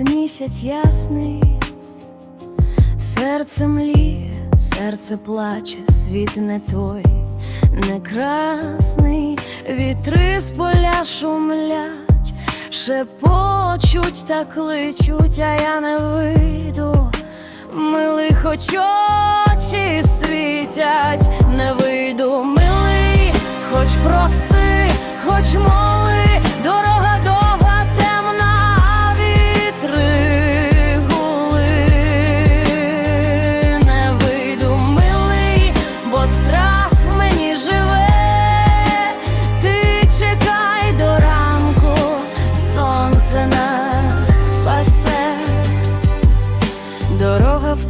місяць ясний, серце мліє, серце плаче, світ не той, не красний, вітри з поля шумлять, шепочуть та кличуть, а я не вийду, милий, хоч очі світять, не вийду, милий, хоч проси, хоч моли,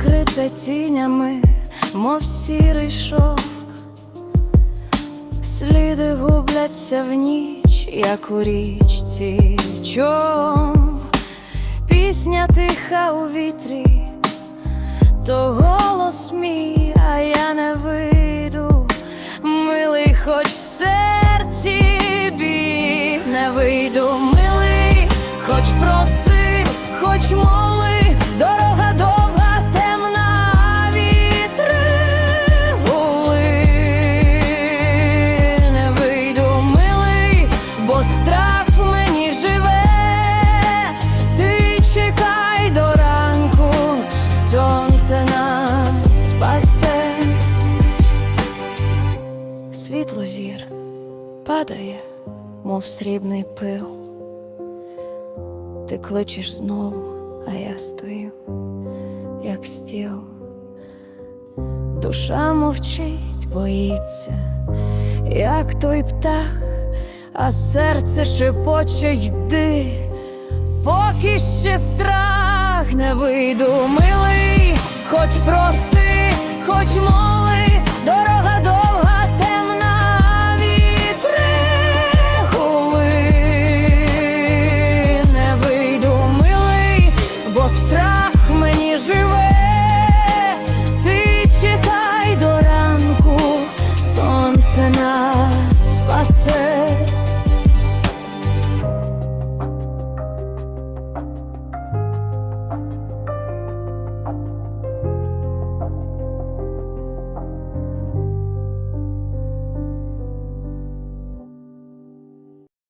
вкрита тінями, мов сірий шок. Сліди губляться в ніч, як у річці чом. Пісня тиха у вітрі, то голос мій, а я не вийду, милий, хоч в серці бій, не вийду, милий, хоч проси, хоч моли, падає, мов срібний пил. Ти кличеш знову, а я стою, як стіл. Душа мовчить, боїться, як той птах, а серце шепоче йди, поки ще страх не вийду, милий, хоч проси, хоч до